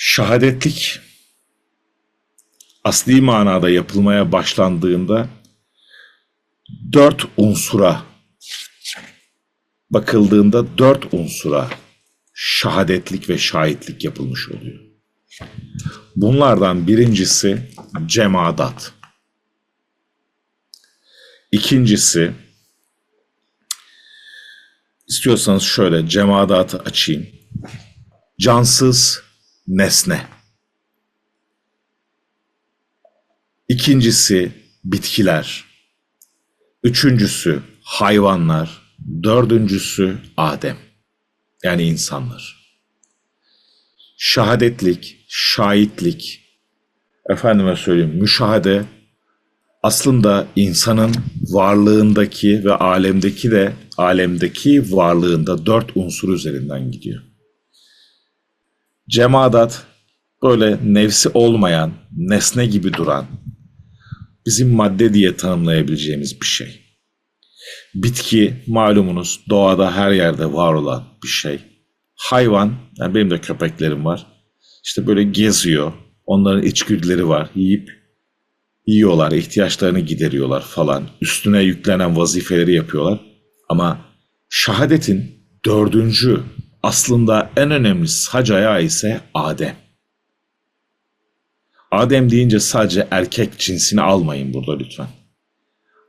Şahadetlik asli manada yapılmaya başlandığında dört unsura bakıldığında dört unsura şahadetlik ve şahitlik yapılmış oluyor. Bunlardan birincisi cemadat. İkincisi istiyorsanız şöyle cemadatı açayım. Cansız nesne. İkincisi bitkiler. Üçüncüsü hayvanlar. Dördüncüsü Adem. Yani insanlar. Şahadetlik, şahitlik, efendime söyleyeyim müşahede aslında insanın varlığındaki ve alemdeki de alemdeki varlığında dört unsur üzerinden gidiyor. Cemadat böyle nefsi olmayan, nesne gibi duran, bizim madde diye tanımlayabileceğimiz bir şey. Bitki malumunuz doğada her yerde var olan bir şey. Hayvan, yani benim de köpeklerim var. İşte böyle geziyor. Onların içgüdüleri var. Yiyip yiyorlar, ihtiyaçlarını gideriyorlar falan. Üstüne yüklenen vazifeleri yapıyorlar. Ama şahadetin dördüncü aslında en önemli sac ayağı ise Adem. Adem deyince sadece erkek cinsini almayın burada lütfen.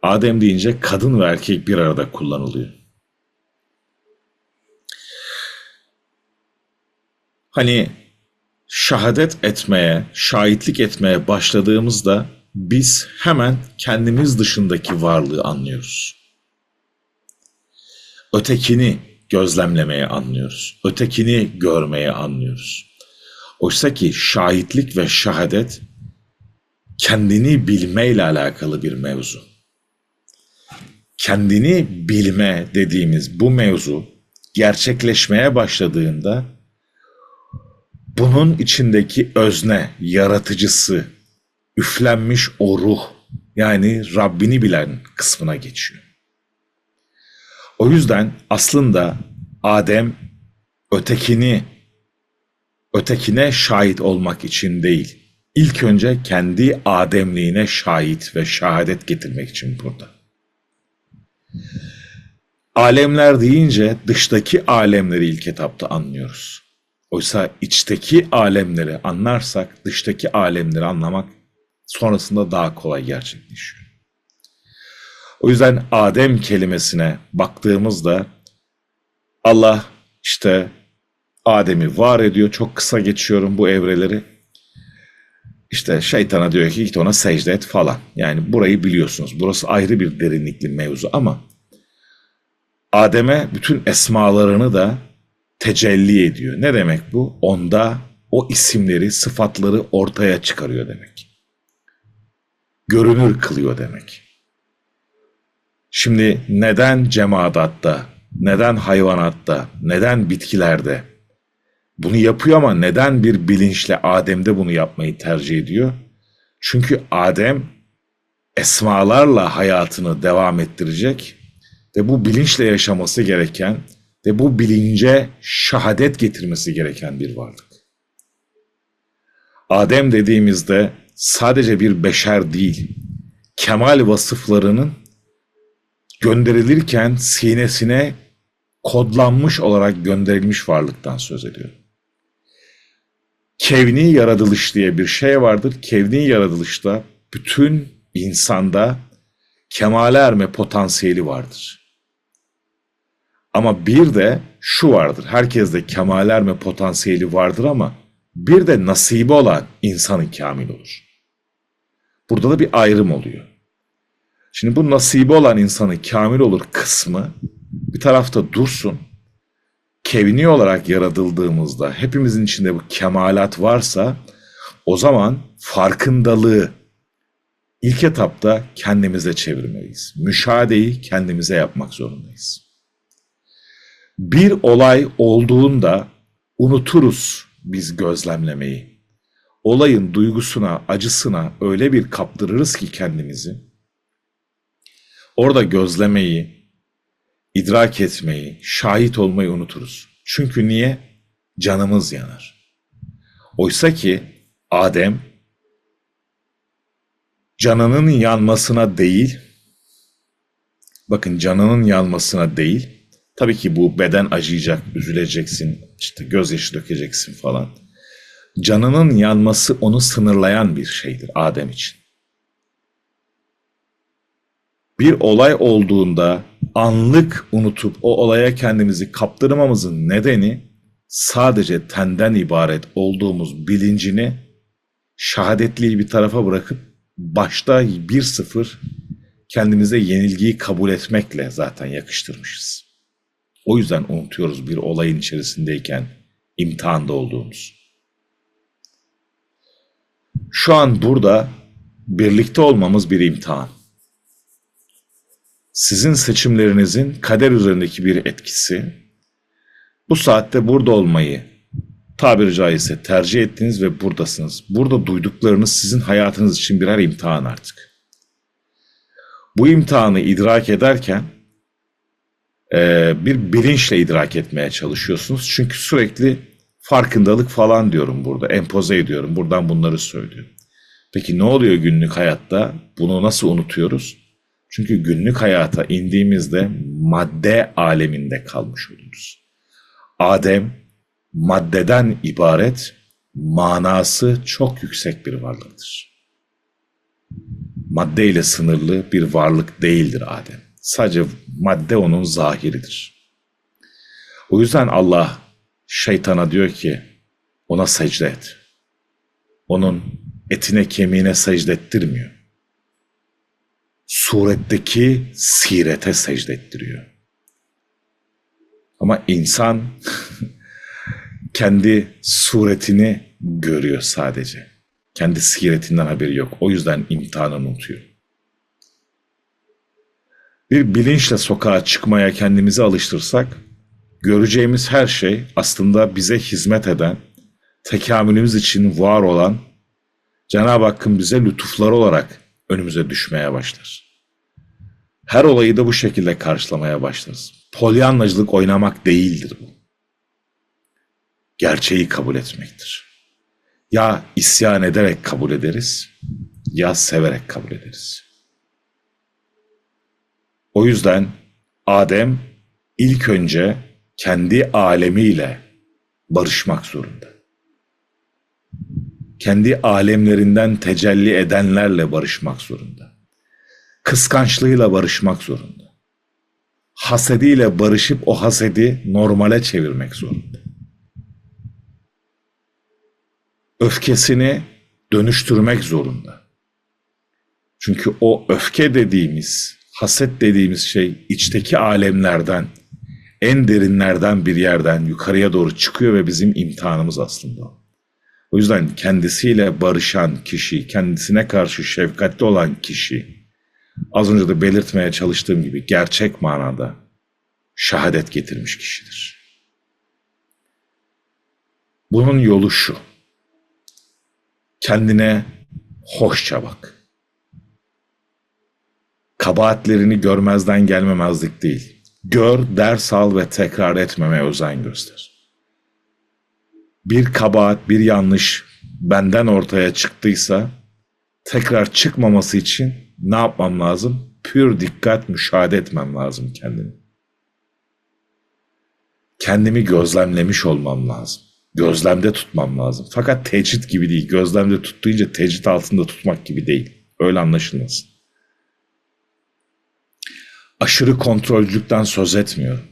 Adem deyince kadın ve erkek bir arada kullanılıyor. Hani şahadet etmeye, şahitlik etmeye başladığımızda biz hemen kendimiz dışındaki varlığı anlıyoruz. Ötekini gözlemlemeye anlıyoruz. Ötekini görmeye anlıyoruz. Oysa ki şahitlik ve şahadet kendini bilmeyle alakalı bir mevzu. Kendini bilme dediğimiz bu mevzu gerçekleşmeye başladığında bunun içindeki özne, yaratıcısı, üflenmiş o ruh yani Rabbini bilen kısmına geçiyor. O yüzden aslında Adem ötekini ötekine şahit olmak için değil, ilk önce kendi ademliğine şahit ve şahadet getirmek için burada. Alemler deyince dıştaki alemleri ilk etapta anlıyoruz. Oysa içteki alemleri anlarsak dıştaki alemleri anlamak sonrasında daha kolay gerçekleşiyor. O yüzden Adem kelimesine baktığımızda Allah işte Adem'i var ediyor. Çok kısa geçiyorum bu evreleri. İşte şeytana diyor ki git ona secde et falan. Yani burayı biliyorsunuz. Burası ayrı bir derinlikli mevzu ama Adem'e bütün esmalarını da tecelli ediyor. Ne demek bu? Onda o isimleri, sıfatları ortaya çıkarıyor demek. Görünür kılıyor demek. Şimdi neden cemadatta, neden hayvanatta, neden bitkilerde bunu yapıyor ama neden bir bilinçle Adem'de bunu yapmayı tercih ediyor? Çünkü Adem esmalarla hayatını devam ettirecek ve bu bilinçle yaşaması gereken ve bu bilince şahadet getirmesi gereken bir varlık. Adem dediğimizde sadece bir beşer değil, kemal vasıflarının gönderilirken sinesine kodlanmış olarak gönderilmiş varlıktan söz ediyor. Kevni yaratılış diye bir şey vardır. Kevni yaratılışta bütün insanda kemale erme potansiyeli vardır. Ama bir de şu vardır. Herkeste kemal erme potansiyeli vardır ama bir de nasibi olan insanın kamil olur. Burada da bir ayrım oluyor. Şimdi bu nasibi olan insanın kamil olur kısmı bir tarafta dursun. Kevni olarak yaratıldığımızda hepimizin içinde bu kemalat varsa o zaman farkındalığı ilk etapta kendimize çevirmeliyiz. Müşahedeyi kendimize yapmak zorundayız. Bir olay olduğunda unuturuz biz gözlemlemeyi. Olayın duygusuna, acısına öyle bir kaptırırız ki kendimizi. Orada gözlemeyi, idrak etmeyi, şahit olmayı unuturuz. Çünkü niye? Canımız yanar. Oysa ki Adem canının yanmasına değil, bakın canının yanmasına değil, tabii ki bu beden acıyacak, üzüleceksin, işte gözyaşı dökeceksin falan. Canının yanması onu sınırlayan bir şeydir Adem için. Bir olay olduğunda anlık unutup o olaya kendimizi kaptırmamızın nedeni sadece tenden ibaret olduğumuz bilincini şehadetliği bir tarafa bırakıp başta 1-0 kendimize yenilgiyi kabul etmekle zaten yakıştırmışız. O yüzden unutuyoruz bir olayın içerisindeyken imtihanda olduğumuz. Şu an burada birlikte olmamız bir imtihan. Sizin seçimlerinizin kader üzerindeki bir etkisi, bu saatte burada olmayı tabiri caizse tercih ettiniz ve buradasınız. Burada duyduklarınız sizin hayatınız için birer imtihan artık. Bu imtihanı idrak ederken e, bir bilinçle idrak etmeye çalışıyorsunuz. Çünkü sürekli farkındalık falan diyorum burada, empoze ediyorum, buradan bunları söylüyorum. Peki ne oluyor günlük hayatta? Bunu nasıl unutuyoruz? Çünkü günlük hayata indiğimizde madde aleminde kalmış oluruz. Adem maddeden ibaret, manası çok yüksek bir varlıktır. Madde ile sınırlı bir varlık değildir Adem. Sadece madde onun zahiridir. O yüzden Allah şeytana diyor ki ona secde et. Onun etine kemiğine secde ettirmiyor. Suretteki sirete secde ettiriyor. Ama insan kendi suretini görüyor sadece. Kendi siretinden haberi yok. O yüzden imtihanı unutuyor. Bir bilinçle sokağa çıkmaya kendimizi alıştırsak, göreceğimiz her şey aslında bize hizmet eden, tekamülümüz için var olan Cenab-ı Hakk'ın bize lütufları olarak önümüze düşmeye başlar. Her olayı da bu şekilde karşılamaya başlarız. Polyanlacılık oynamak değildir bu. Gerçeği kabul etmektir. Ya isyan ederek kabul ederiz, ya severek kabul ederiz. O yüzden Adem ilk önce kendi alemiyle barışmak zorunda. Kendi alemlerinden tecelli edenlerle barışmak zorunda. Kıskançlığıyla barışmak zorunda. Hasediyle barışıp o hasedi normale çevirmek zorunda. Öfkesini dönüştürmek zorunda. Çünkü o öfke dediğimiz, haset dediğimiz şey içteki alemlerden, en derinlerden bir yerden yukarıya doğru çıkıyor ve bizim imtihanımız aslında. O yüzden kendisiyle barışan kişi, kendisine karşı şefkatli olan kişi, az önce de belirtmeye çalıştığım gibi gerçek manada şehadet getirmiş kişidir. Bunun yolu şu. Kendine hoşça bak. Kabahatlerini görmezden gelmemezlik değil Gör, ders al ve tekrar etmemeye özen göster. Bir kabahat, bir yanlış benden ortaya çıktıysa tekrar çıkmaması için ne yapmam lazım? Pür dikkat müşahede etmem lazım kendimi. Kendimi gözlemlemiş olmam lazım. Gözlemde tutmam lazım. Fakat tecrit gibi değil. Gözlemde tuttuğunca tecrit altında tutmak gibi değil. Öyle anlaşılmasın aşırı kontrolcülükten söz etmiyorum.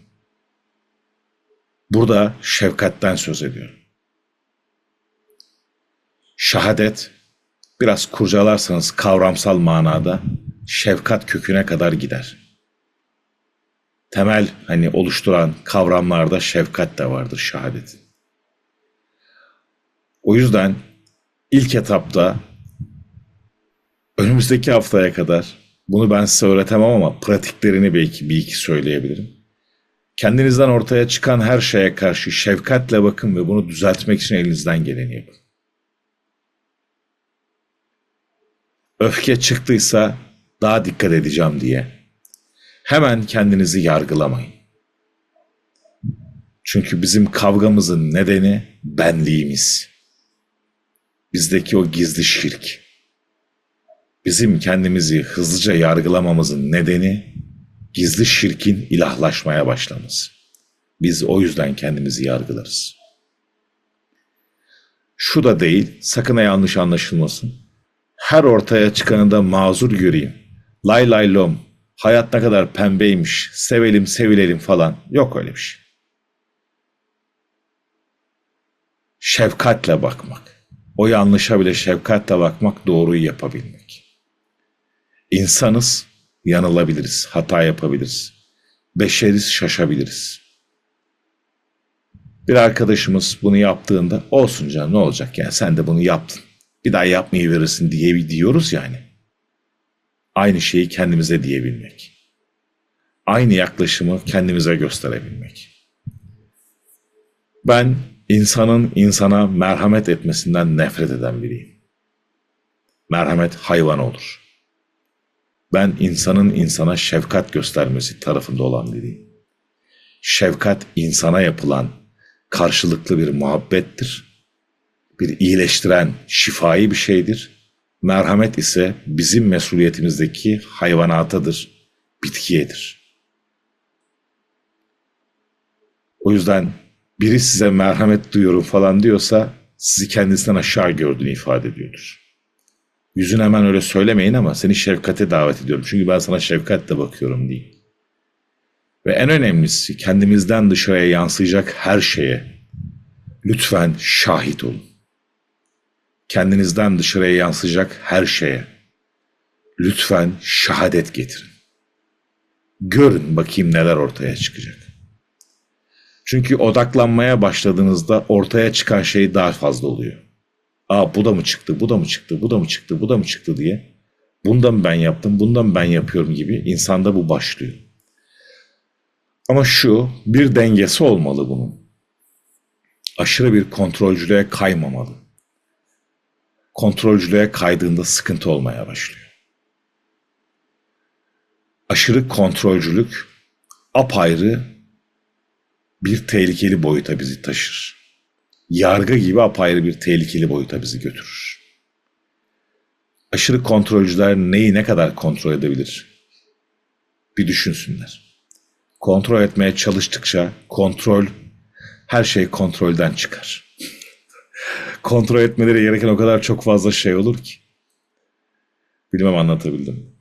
Burada şefkatten söz ediyorum. Şahadet biraz kurcalarsanız kavramsal manada şefkat köküne kadar gider. Temel hani oluşturan kavramlarda şefkat de vardır şahadetin. O yüzden ilk etapta önümüzdeki haftaya kadar bunu ben size öğretemem ama pratiklerini belki bir iki söyleyebilirim. Kendinizden ortaya çıkan her şeye karşı şefkatle bakın ve bunu düzeltmek için elinizden geleni yapın. Öfke çıktıysa daha dikkat edeceğim diye. Hemen kendinizi yargılamayın. Çünkü bizim kavgamızın nedeni benliğimiz. bizdeki o gizli şirk. Bizim kendimizi hızlıca yargılamamızın nedeni gizli şirkin ilahlaşmaya başlaması. Biz o yüzden kendimizi yargılarız. Şu da değil, sakın yanlış anlaşılmasın. Her ortaya çıkanında mazur göreyim. Lay lay lom, hayat ne kadar pembeymiş, sevelim sevilelim falan. Yok öyle bir şey. Şefkatle bakmak. O yanlışa bile şefkatle bakmak, doğruyu yapabilmek. İnsanız, yanılabiliriz, hata yapabiliriz. Beşeriz, şaşabiliriz. Bir arkadaşımız bunu yaptığında olsun canım ne olacak yani sen de bunu yaptın. Bir daha yapmayı verirsin diye diyoruz yani. Aynı şeyi kendimize diyebilmek. Aynı yaklaşımı kendimize gösterebilmek. Ben insanın insana merhamet etmesinden nefret eden biriyim. Merhamet hayvan olur. Ben insanın insana şefkat göstermesi tarafında olan biriyim. Şefkat insana yapılan karşılıklı bir muhabbettir. Bir iyileştiren, şifai bir şeydir. Merhamet ise bizim mesuliyetimizdeki hayvanatadır, bitkiyedir. O yüzden biri size merhamet duyuyorum falan diyorsa sizi kendisinden aşağı gördüğünü ifade ediyordur. Yüzün hemen öyle söylemeyin ama seni şefkate davet ediyorum. Çünkü ben sana şefkatle bakıyorum diyeyim. Ve en önemlisi kendimizden dışarıya yansıyacak her şeye lütfen şahit olun. Kendinizden dışarıya yansıyacak her şeye lütfen şehadet getirin. Görün bakayım neler ortaya çıkacak. Çünkü odaklanmaya başladığınızda ortaya çıkan şey daha fazla oluyor. Aa bu da mı çıktı, bu da mı çıktı, bu da mı çıktı, bu da mı çıktı diye. Bundan ben yaptım, bundan ben yapıyorum gibi insanda bu başlıyor. Ama şu bir dengesi olmalı bunun. Aşırı bir kontrolcülüğe kaymamalı. Kontrolcülüğe kaydığında sıkıntı olmaya başlıyor. Aşırı kontrolcülük apayrı bir tehlikeli boyuta bizi taşır. Yargı gibi apayrı bir tehlikeli boyuta bizi götürür. Aşırı kontrolcüler neyi ne kadar kontrol edebilir? Bir düşünsünler kontrol etmeye çalıştıkça kontrol her şey kontrolden çıkar. Kontrol etmeleri gereken o kadar çok fazla şey olur ki. Bilmem anlatabildim.